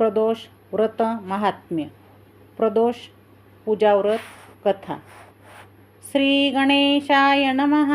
प्रदोष व्रत महात्म्य. प्रदोष पूजाव्रत कथा. श्री गणेशाय नमः.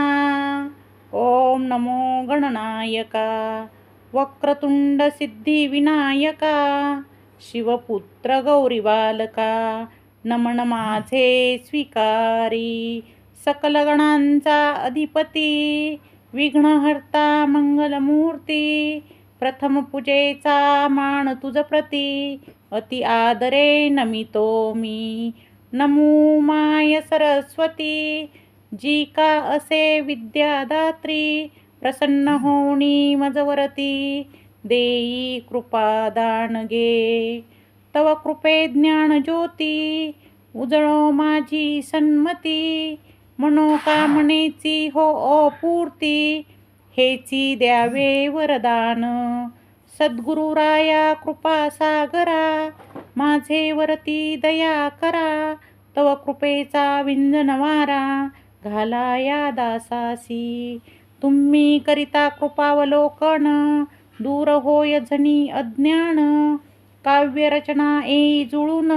ओम नमो गणनायका. वक्रतुंड सिद्धिविनायका शिवपुत्र गौरीबालका नमन माझे स्वीकारी. सकलगणांचा अधिपती. विघ्नहर्ता मंगलमूर्ती. प्रथम पूजेचा मान तुझ प्रती. अति आदरे नमितो मी. नमो माय सरस्वती. जी का असे विद्यादात्री प्रसन्न होणी मजवरती. देई कृपा दान गे. तव कृपे ज्ञान ज्योती. उजळो माझी सन्मती. मनोकामनेची हो अपूर्ती. हेची द्यावे वरदान. सद्गुरुराया कृपा सागरा माझे वरती दया करा. तव कृपेचा विंजन वारा घाला या दासासी तुम्ही करिता कृपावलोकन दूर होय झनी अज्ञान. काव्यरचना ए जुळून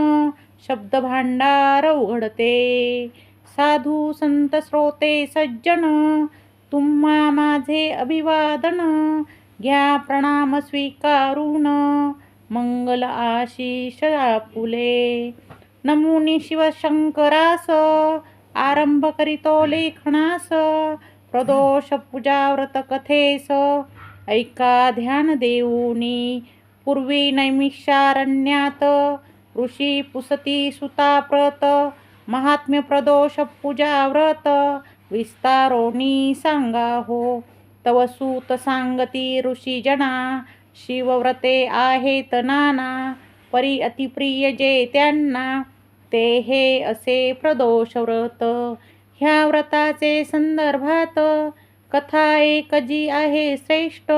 शब्द भांडार उघडते. साधू संत श्रोते सज्जन तुम्हा माझे अभिवादन. घ्या प्रणाम स्वीकारून. मंगल आशिष फुले नमुनी शिवशंकरास आरंभ करीतो लेखनास. प्रदोष पूजाव्रत कथेस. ऐका ध्यान देऊनी. पूर्वी नैमिषारण्यात ऋषी पुसती सुताप्रत महात्म्य प्रदोष पूजाव्रत. विस्तारोणी सांगा हो. तव सूत सांगती ऋषी जना शिवव्रते आहेत नाना परी अतिप्रिय जे त्यांना ते हे असे प्रदोष व्रत. ह्या व्रताचे संदर्भात कथा एक जी आहे श्रेष्ठ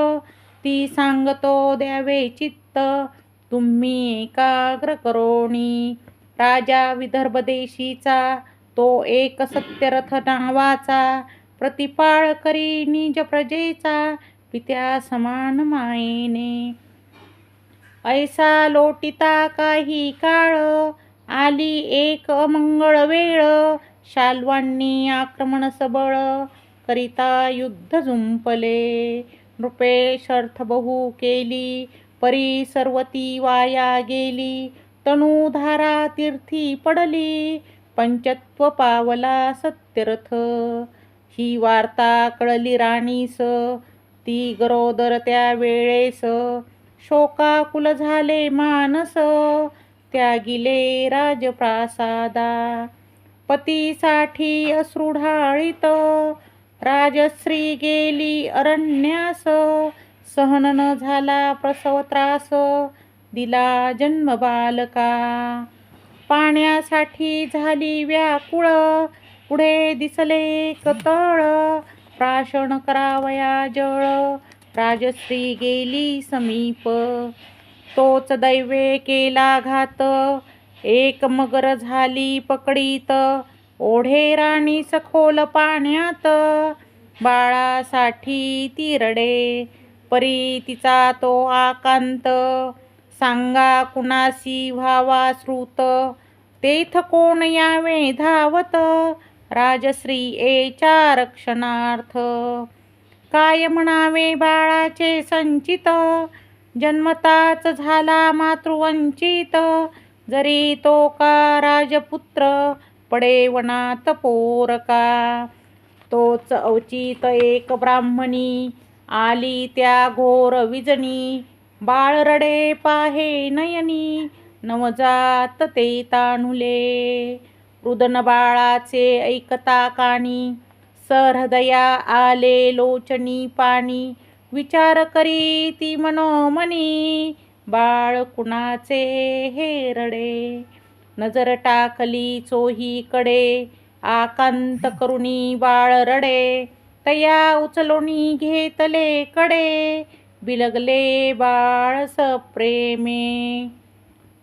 ती सांगतो द्यावे चित्त. तुम्ही एकाग्र करोणी. राजा विदर्भ देशीचा तो एक सत्यरथ नावाचा प्रतिपाळ करी निज प्रजेचा पित्या समान मायेने. ऐसा लोटिता काही काळ आली एक अमंगळ वेळ शाल्वांनी आक्रमण सबळ करिता युद्ध झुंपले नृपे शर्थ बहु केली परी सर्वती वाया गेली तणुधारा तीर्थी पडली पंचत्व पावला सत्यरथ. ही वार्ता कळली राणीस ती गरोदर त्या वेळेस शोकाकुल झाले मानस त्यागिले राजप्रासादा. पतीसाठी अश्रुढाळीत राजश्री गेली अरण्यास. सहन न झाला प्रसव त्रास दिला जन्म बालका. पाण्यासाठी झाली व्याकुळ. पुढे दिसले कतळ. प्राशन करावया जळ. राजश्री गेली समीप. तोच दैवे केला घात. एक मगर झाली पकडीत. ओढे राणी सखोल पाण्यात. बाळासाठी तिरडे. परी तिचा तो आकांत. सांगा कुणासी व्हावा श्रुत. तेथ कोण यावे धावत? राजश्री एच्या रक्षणार्थ काय म्हणावे बाळाचे संचित? जन्मताच झाला मातृवंचित जरी तो का राजपुत्र पडे वनात पोरका तोच अवचित एक ब्राह्मणी आली त्या घोर विजनी. बाळ रडे पाहे नयनी. नवजात ते ताणुले. रुदन बाळाचे ऐकता कानी. सहृदया आले लोचनी पाणी विचार करी ती मनोमनी. बाळ कुणाचे हे रडे नजर टाकली चोहीकडे. आकांत करुणी बाळ रडे. तया उचलोनी घेतले कडे. बिलगले बाळ सप्रेमे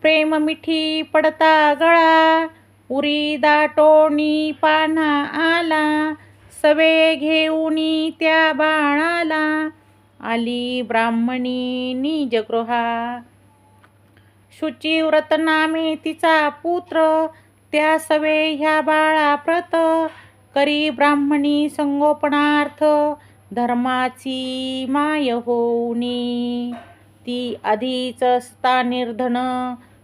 प्रेम मिठी पडता गळा उरी दाटोणी पाना आला सवे घेऊनी त्या बाळाला आली ब्राह्मणी निजगृहा. शुचिव्रत नामे तिचा पुत्र त्या सवे ह्या बाळा प्रत करी ब्राह्मणी संगोपनार्थ धर्माची माय होऊनी. ती आधीच असता निर्धन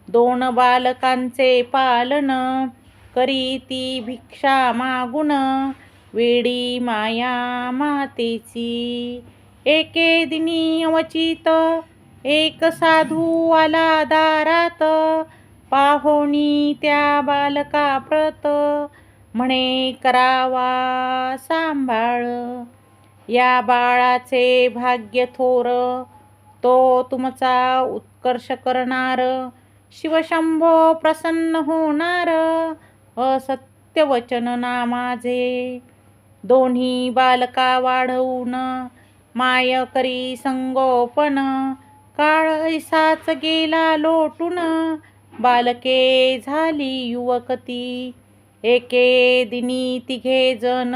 दोन बालकांचे पालन करी ती भिक्षा मागून वेडी माया मातेची. एके दिनी अवचित एक साधू आला दारात पाहोनी त्या बालका प्रत म्हणे करावा सांभाळ. या बाळाचे भाग्य थोर तो तुमचा उत्कर्ष करणार. शिवशंभो प्रसन्न होणार असत्य वचन ना माझे. दोन्ही बालका वाढवून माय करी संगोपन काळ ऐसाच गेला लोटून. बालके झाली युवकती एके दिनी तिघे जण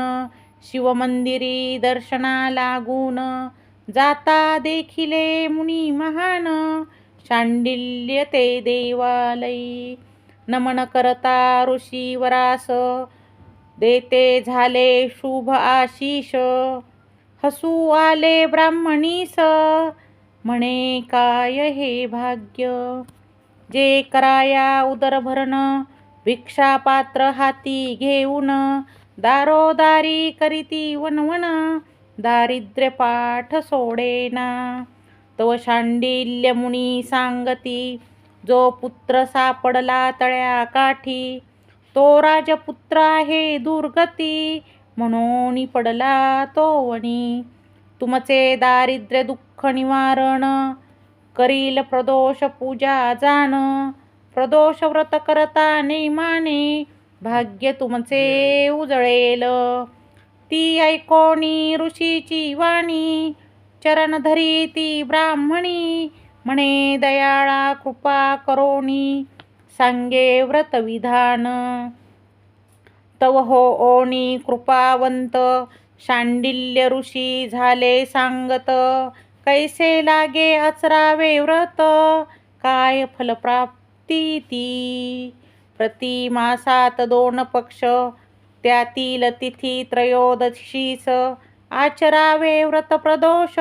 शिवमंदिरी दर्शना लागून जाता देखिले मुनी महान. शांडिल्य ते देवालयी. नमन करता ऋषीवरास देते झाले शुभ आशिष. हसू आले ब्राह्मणीस. म्हणे काय हे भाग्य? जे कराया उदरभरण भिक्षापात्र हाती घेऊन दारोदारी करीती वनवन दारिद्र्य पाठ सोडेना. तव शांडिल्य मुनी सांगती जो पुत्र सापडला तळ्या काठी तो राजपुत्र आहे दुर्गती म्हणून पडला तो वणी तुमचे दारिद्र्य दुःख निवारण करील प्रदोष पूजा जाण प्रदोष व्रत करता नेमाने भाग्य तुमचे उजळेल. ती ऐकोनी ऋषीची वाणी चरण धरी ती ब्राह्मणी म्हणे दयाळा कृपा करोनी सांगे व्रत विधान. तव हो ओणी कृपावंत शांडिल्य ऋषी झाले सांगत कैसे लागे आचरावे व्रत काय फलप्राप्ती ती? प्रतिमासात दोन पक्ष त्यातील तिथी त्रयोदशीस आचरावे व्रत प्रदोष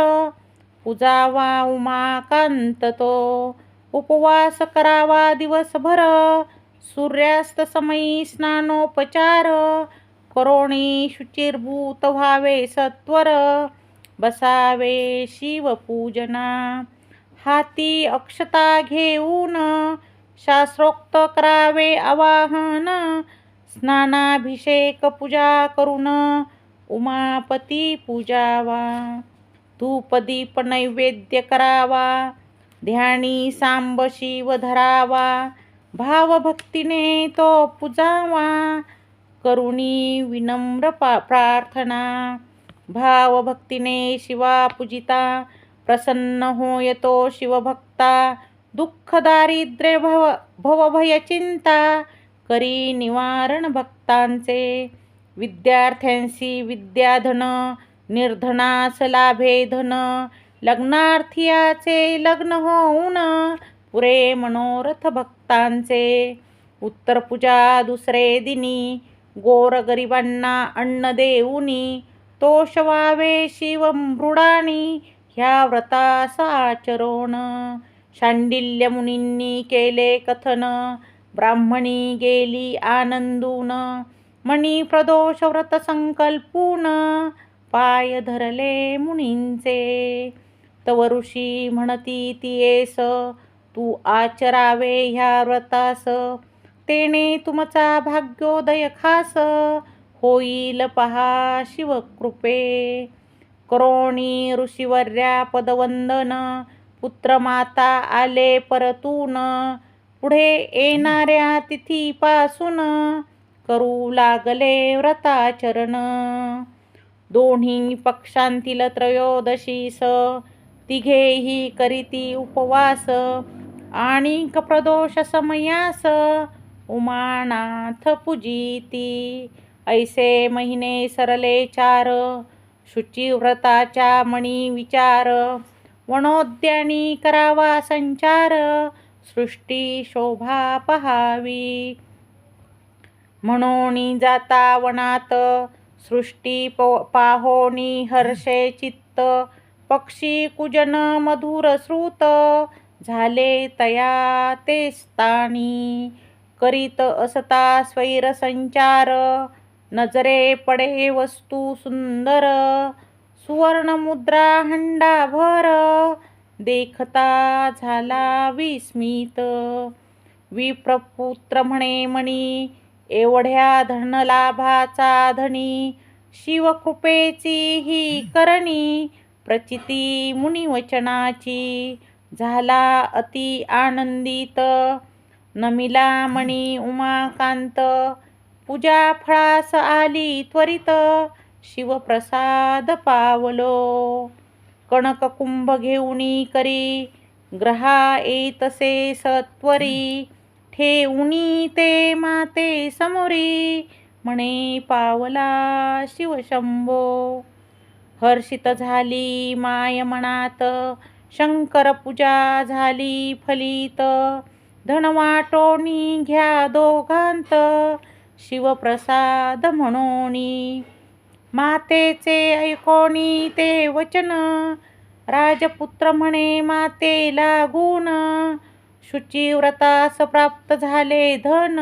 पूजावा उमाकांत तो उपवास करावा दिवसभर. सूर्यास्त समयी स्नानोपचार. करोणी शुचिर्भूत व्हावे सत्वर. बसावे शिवपूजना. हाती अक्षता घेऊन शास्त्रोक्त करावे आवाहन. स्नानाभिषेक पूजा करून उमापती पूजावा धूपदीप नैवेद्य करावा ध्यानी सांब शिव धरावा भावभक्तीने तो पूजावा करुणी विनम्र पा प्रार्थना भावभक्तीने शिवा पूजिता प्रसन्न होय तो शिवभक्ता दुःख दारिद्र्य भव भवभयचिंता करी निवारण भक्तांचे विद्यार्थ्यांशी विद्याधन निर्धनास लाभे धन लग्नार्थियाचे लग्न होऊन पुरे मनोरथ भक्तांचे. उत्तरपूजा दुसरे दिनी गोरगरिबांना अन्न देऊनी तोषवावे शिवमृडानी ह्या व्रतास आचरोण. शांडिल्य मुनींनी केले कथन ब्राह्मणी गेली आनंदून. मणी प्रदोष व्रत संकल्पून पाय धरले मुनींचे. तव ऋषी म्हणती तियेस तू आचरावे ह्या व्रतास. तेने तुमचा भाग्योदय खास. होईल पहा शिवकृपे. करोणी ऋषीवर्या पदवंदन पुत्रमाता आले परतून. पुढे येणाऱ्या तिथीपासून करू लागले व्रताचरण. दोन्ही पक्षांतील त्रयोदशीस तिघेही करीती उपवास. आणि प्रदोष समयास उमानाथ पूजिती. ऐसे महिने सरले चार शुचिव्रताच्या मणी विचार. वनोद्यानी करावा संचार सृष्टी शोभा पहावी. म्हणून जाता वनात सृष्टी प पाहोनी हर्षे चित्त पक्षी कुजन मधुर श्रुत झाले तया ते स्थानी करीत असता स्वैर संचार नजरे पडे वस्तू सुंदर सुवर्ण मुद्रा हंडाभर देखता झाला विस्मित विप्रपुत्र म्हणे मणी एवढ्या धनलाभाचा धनी शिवकृपेची ही करणी प्रचिती मुनिवचनाची झाला अति आनंदित. नमिला मणी उमाकांत पूजा फळास आली त्वरित शिवप्रसाद पावलो. कणक कुंभ घेऊनी करी ग्रहा येतसे सत्वरी ठेवणी ते माते समोरी म्हणे पावला शिवशंभो हर्षित झाली माय मनात शंकर पूजा झाली फलित. धनवाटोणी घ्या दोघांत शिवप्रसाद म्हणोनी. मातेचे ऐकोणी ते वचन राजपुत्र म्हणे माते लागून. शुचिव्रतास प्राप्त झाले धन.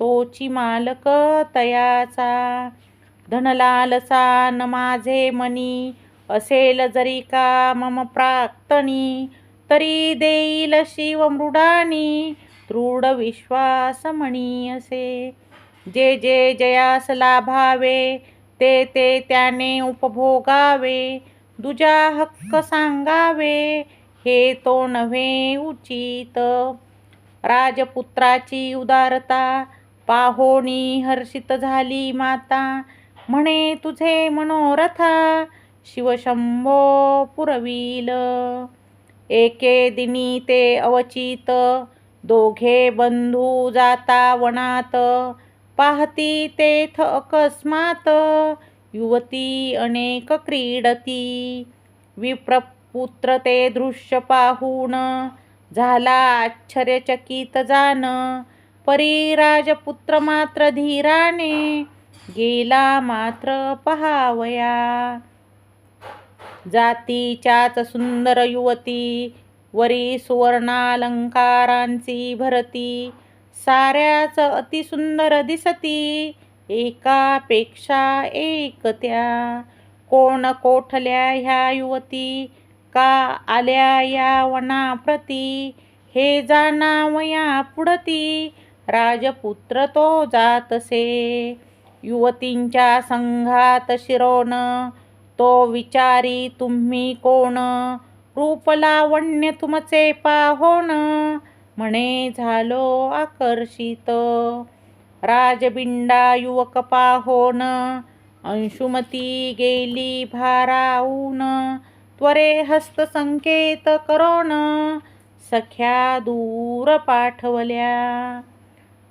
तोची मालक तयाचा. धनलालसा न माझे मनी. असेल जरी का मम प्राक्तनी तरी देईल शिव मृडानी. दृढ विश्वास म्हणी असे. जे जे जयास लाभावे ते ते त्याने उपभोगावे. दुजा हक्क सांगावे. हे तो नव्हे उचित. राजपुत्राची उदारता पाहोणी हर्षित झाली माता. म्हणे तुझे मनोरथा शिवशंभो पुरविल. एके दिनी ते अवचित. दोघे बंधू जाता वनात. पाहती तेथ अकस्मात. युवती अनेक क्रीडती. विप्र पुत्र ते दृश्य पाहून झाला आश्चर्यचकित जान परी राजपुत्र मात्र धीराने गेला मात्र पहावया. जातीच्याच सुंदर युवती वरी सुवर्णालंकारांची भरती साऱ्याच अतिसुंदर दिसती एकापेक्षा एक त्या. कोण कोठल्या ह्या युवती का आल्या या वनाप्रती? हे जाणावया पुढती. राजपुत्र तो जातसे. युवतींच्या संघात शिरोन तो विचारी तुम्ही कोण? रूपलावण्य तुमचे पाहोण. म्हणे झालो आकर्षित. राजबिंडा युवक पाहोन अंशुमती गेली भाराऊन. त्वरे हस्त संकेत करोन सख्या दूर पाठवल्या.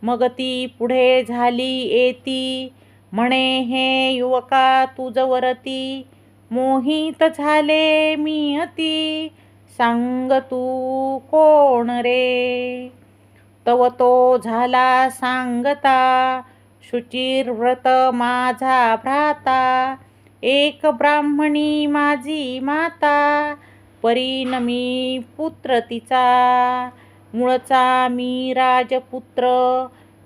मग ती पुढे झाली येती म्हणे हे युवका तुझवरती मोहित झाले मी अति. सांग तू कोण रे? तव तो झाला सांगता शुचिर्व्रत माझा भ्राता. एक ब्राह्मणी माझी माता परिणमी पुत्र तिचा. मूळचा मी राजपुत्र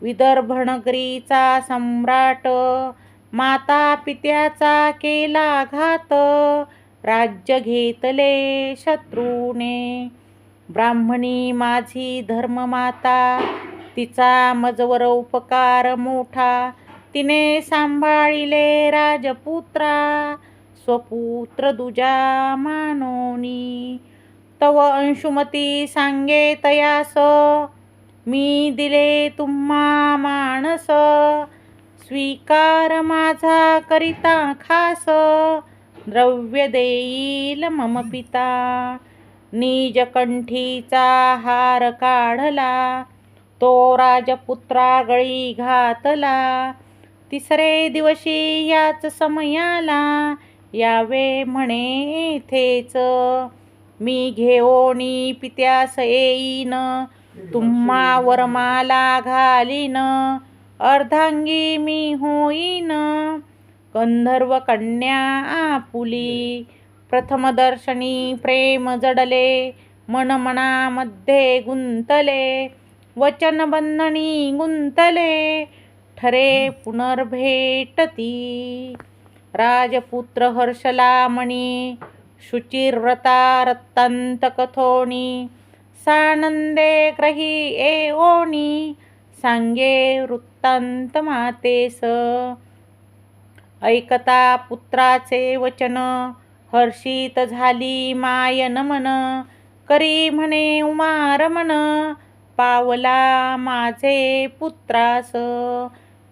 विदर्भनगरीचा सम्राट. माता पित्याचा केला घात राज्य घेतले शत्रूने. ब्राह्मणी माझी धर्ममाता तिचा मजवर उपकार मोठा. तिने सांभाळिले राजपुत्रा स्वपुत्र दुजा मानोनी. तव अंशुमती सांगे तयास मी दिले तुम्हा माणस स्वीकार माझा करिता खास द्रव्य देईल मम पिता. निजकंठीचा हार काढला तो राजपुत्रा गळी घातला. तिसरे दिवशी याच समयाला यावे म्हणे येथेच मी घेऊनी पित्यास येईन तुम्हा वरमाला घालीन अर्धांगी मी होईन. गंधर्व कन्या आपुली प्रथम दर्शनी प्रेम जडले मनमनामध्ये गुंतले वचनबंधनी गुंतले ठरे पुनर्भेटती. राजपुत्र हर्षलामणी शुचिर्व्रता शुचिरव्रता रत्तांत कथोणी सानंदे ग्रही एओणी सांगे वृत्तांत मातेस ऐकता पुत्राचे वचन हर्षित झाली मायन मन करी म्हणे उमारमन पावला माझे पुत्रास.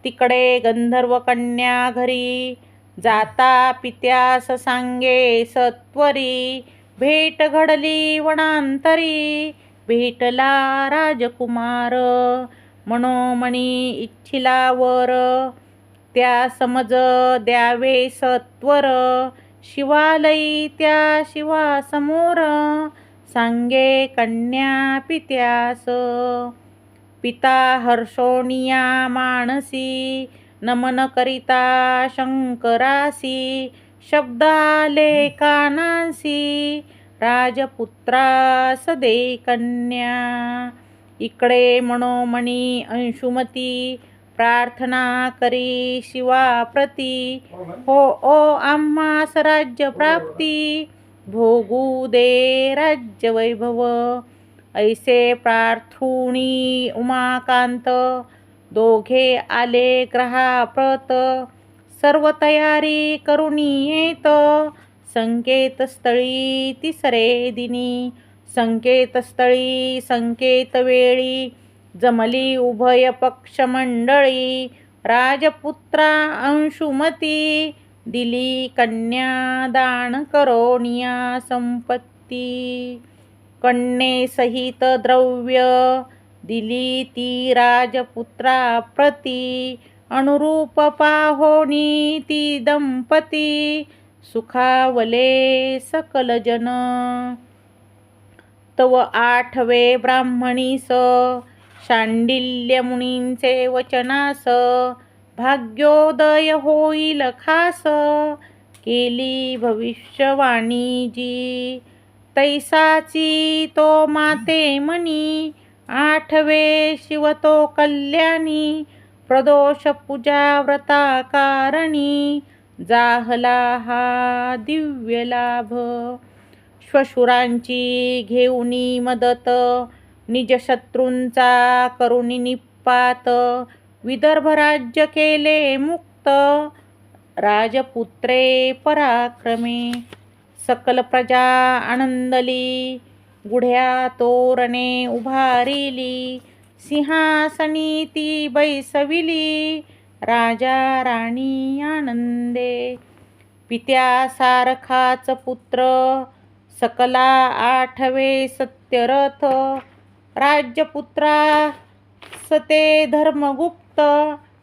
तिकडे गंधर्व कन्या घरी जाता पित्यास सांगे सत्वरी. भेट घडली वनांतरी भेटला राजकुमार. मनोमणी इच्छिला वर त्या समज द्यावे सत्वर. शिवालयी त्या शिवासमोर सांगे कन्या पित्यास. पिता हर्षोनिया मानसी नमन करिता शंकरासी शब्द राजपुत्रा कानासी कन्या इकडे मनोमणी अंशुमती प्रार्थना करी शिवाप्रती। हो ओ आम्हास राज्य प्राप्ती। भोगू दे राज्य वैभव। ऐसे प्रार्थुणी उमाकांत दोघे आले ग्रहाप्रत सर्व तयारी करुणी येत संकेतस्थळी तिसरे दिनी संकेतस्थळी संकेत वेळी जमली उभय पक्ष मंडळी राजपुत्रा अंशुमती दिली कन्या दान करोनिया संपत्ती. कन्येसहित द्रव्य दिली ती राजपुत्रा प्रती अनुरूप पाहोनी ती दंपती सुखावले सकल जन। तव आठवे ब्राह्मणीस शांडिल्य मुनींचे वचनास भाग्योदय होईल खास केली भविष्यवाणी जी। तैसाची तो माते मनी आठवे शिवतो कल्याणी प्रदोष पूजा व्रता कारणी जाहला हा दिव्य लाभ. श्वशुरांची घेऊनी मदत निज शत्रूंचा करुणी निपात विदर्भ राज्य केले मुक्त राजपुत्रे पराक्रमे. सकल प्रजा आनंदली गुढ्या तोरणे उभारिली सिंहासनी ती बैसविली राजा राणी आनंदे. पित्यासारखाच पुत्र सकला आठवे सत्यरथ राज्यपुत्रा सते धर्मगुप्त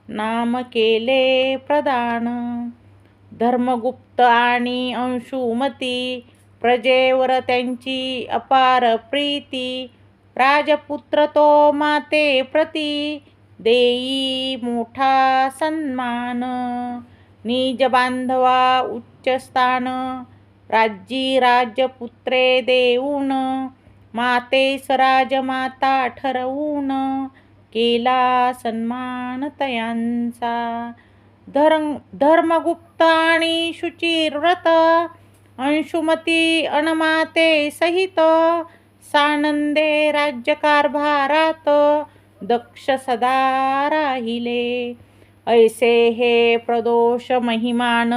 नाम केले प्रदान. धर्मगुप्त आणि अंशुमती प्रजेवर त्यांची अपार प्रीती राजपुत्र तो माते प्रती देई मोठा सन्मान निज बांधवा उच्च स्थान राज्यी राजपुत्रे देऊन मातेस राजमाता ठरवून केला सन्मान तयांचा. धर्म धर्मगुप्त आणि शुचिरव्रत अंशुमती अनमाते सहित सानंदे राज्यकारभारात दक्ष सदा राहिले. ऐसे हे प्रदोष महिमान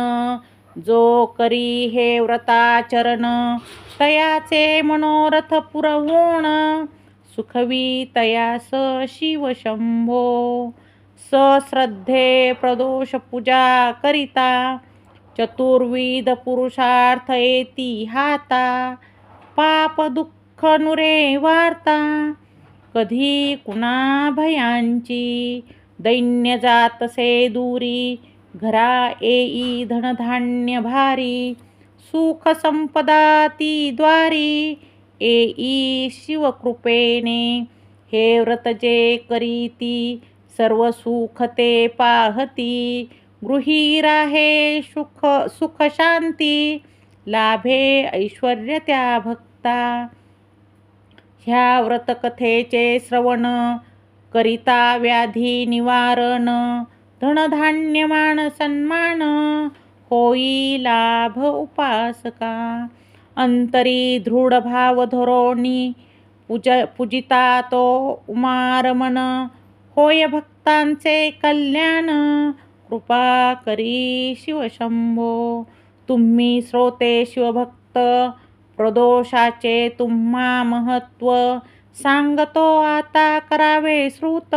जो करी हे व्रताचरण तयाचे मनोरथ पुरवून सुखवी तयास शिवशंभो सश्रद्धे प्रदोष पूजा करिता चतुर्विध पुरुषार्थ येती हाता पाप दुःख नुरे वार्ता कधी कुणा भयांची दैन्य जातसे दूरी घरा येई धनधान्य भारी सुख संपदा ती द्वारी येई शिवकृपेने हे व्रत जे करीती सर्व सुख ते पाहती. गृही राहे सुख सुख शांती लाभे ऐश्वर्य त्या भक्ता. ह्या व्रतकथेचे श्रवण करिता व्याधी निवारण धनधान्य मान सन्मान होई लाभ उपासका. अंतरी दृढ भाव धोरोणी पूज पूजिता तो उमारमन होय भक्तांचे कल्याण. कृपा करी शिवशंभो. तुम्ही श्रोते शिवभक्त प्रदोषाचे तुम्हा महत्त्व. सांगतो आता करावे श्रुत.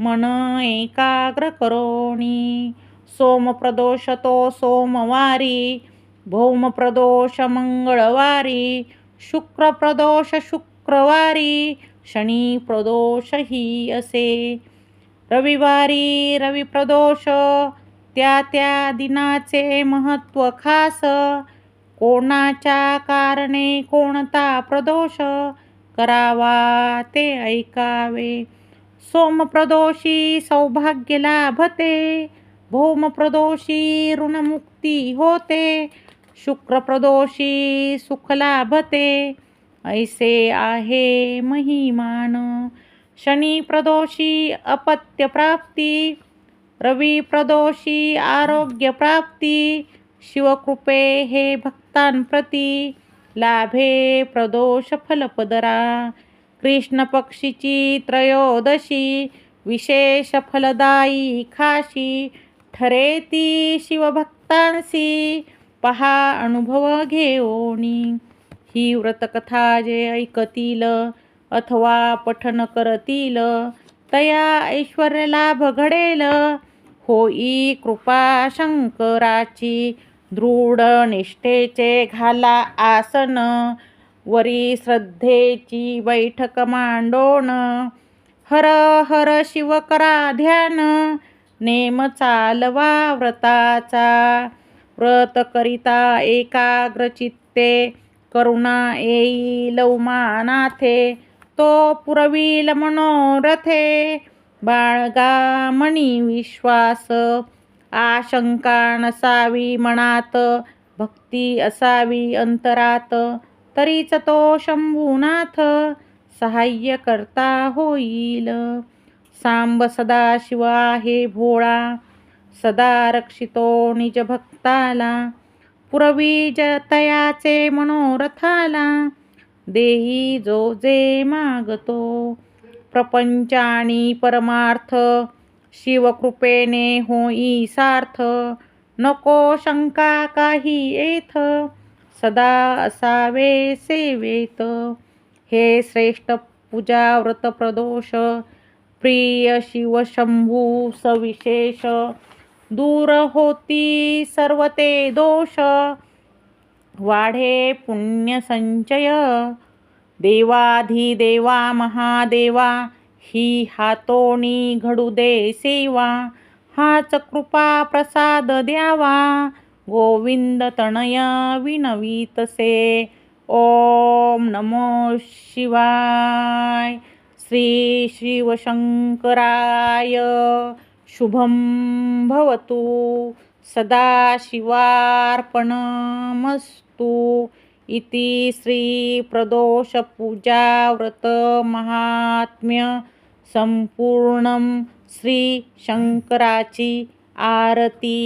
मन एकाग्र करोणी. सोमप्रदोष तो सोमवारी. भौमप्रदोष मंगळवारी. शुक्रप्रदोष शुक्रवारी. शनी प्रदोष ही असे. रविवारी रविप्रदोष त्या त्या दिनाचे महत्त्व खास. कोणाच्या कारणे कोणता प्रदोष करावा ते ऐकावे. सोमप्रदोषी सौभाग्य लाभते भौमप्रदोषी ऋणमुक्ती होते शुक्रप्रदोषी सुख लाभते. ऐसे आहे महिमान। शनी प्रदोषी अपत्यप्राप्ती रवी प्रदोषी आरोग्यप्राप्ती शिवकृपे हे भक्तांप्रती लाभे प्रदोष फलपदरा। कृष्णपक्षीची त्रयोदशी विशेष फलदायी खाशी ठरेती शिवभक्तांसी पहा अनुभव घेऊनी ही व्रतकथा जे ऐकतील अथवा पठन करतील तया ऐश्वर्याला भगडेल. होई कृपा शंकराची दृढ निष्ठेचे घाला आसन वरी श्रद्धेची बैठक मांडोण हर हर शिव करा ध्यान नेम चालवा व्रताचा. व्रत करिता एकाग्र चित्ते करुणा येईल उमानाथे तो पुरविल मनोरथे. बाळगा मणी विश्वास आशंका नसावी मनात भक्ती असावी अंतरात. तरीच तो शंभूनाथ सहाय्य करता होईल. सांब सदा शिवा हे भोळा सदा रक्षितो निज भक्ताला. पुरवी जतयाचे मनोरथाला देही जो जे मागतो. प्रपंच आणि परमार्थ शिवकृपेने होई सार्थ. नको शंका काही येथ सदा असावे सेवेत. हे श्रेष्ठ पूजा व्रत प्रदोष प्रिय शिवशंभू सविशेष. दूर होती सर्व ते दोष. वाढे पुण्य संचय. देवाधिदेवा महादेवा ही हातोणी घडू दे सेवा. हाच कृपा प्रसाद द्यावा. गोविंद तणय विनवीतसे ओम नमो शिवाय. श्री शिवशंकराय. शुभं भवतु सदाशिवार्पणमस्तु इति श्रीप्रदोषपूजाव्रतमाहात्म्य संपूर्णं श्रीशंकराची आरती।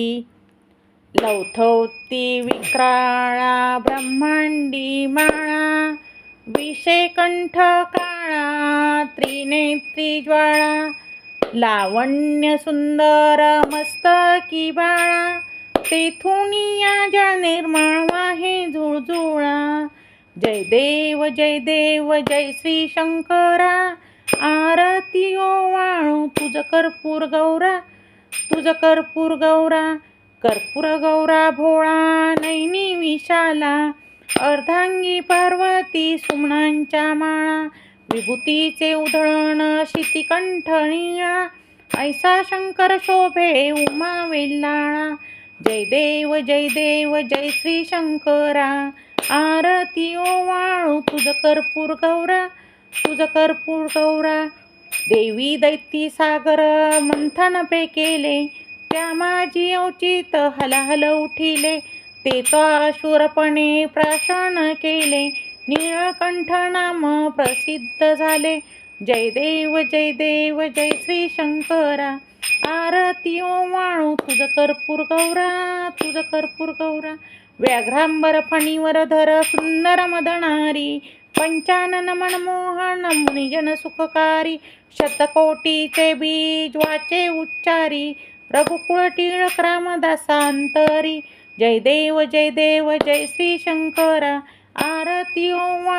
लौथवती विक्राळा ब्रह्मांडी माळा विषयकंठ काळा त्रिनेत्री ज्वाळा लावण्य सुंदर मस्तकी बाळा. तेथून या जळ निर्माण वाहे झुळझुळा जय देव जय देव जय श्री शंकरा. आरती ओ वाळू तुझ कर्पूर गौरा. तुझ कर्पूर गौरा कर्पूर गौरा भोळा नैनी विशाला. अर्धांगी पार्वती सुमणांच्या माळा. विभूतीचे उधळण शितिकंठणिया ऐसा शंकर शोभे उमा वेल्लाळा जय देव जय देव जय श्री शंकरा आरती ओ वाळू तुझ कर्पूर गौरा तुझ कर्पूर गौरा देवी दैती सागर मंथन पे केले त्या माझी औचित हलहल उठिले ते तो अशूरपणे प्राशन केले निळकंठ नाम प्रसिद्ध झाले. जय देव जय देव जय श्री शंकरा. आरती ओ वाणू तुझ कर्पूर गौरा तुझ कर्पूर गौरा. व्याघ्रांबर फणीवर धर सुंदर मदनारी. पंचानन मनमोहन मुनिजन सुखकारी. शतकोटीचे बीज वाचे उच्चारी. रघुकुळ टिळक रामदासांतरी. जय देव जय देव जय श्री शंकरा. आरती ओ वा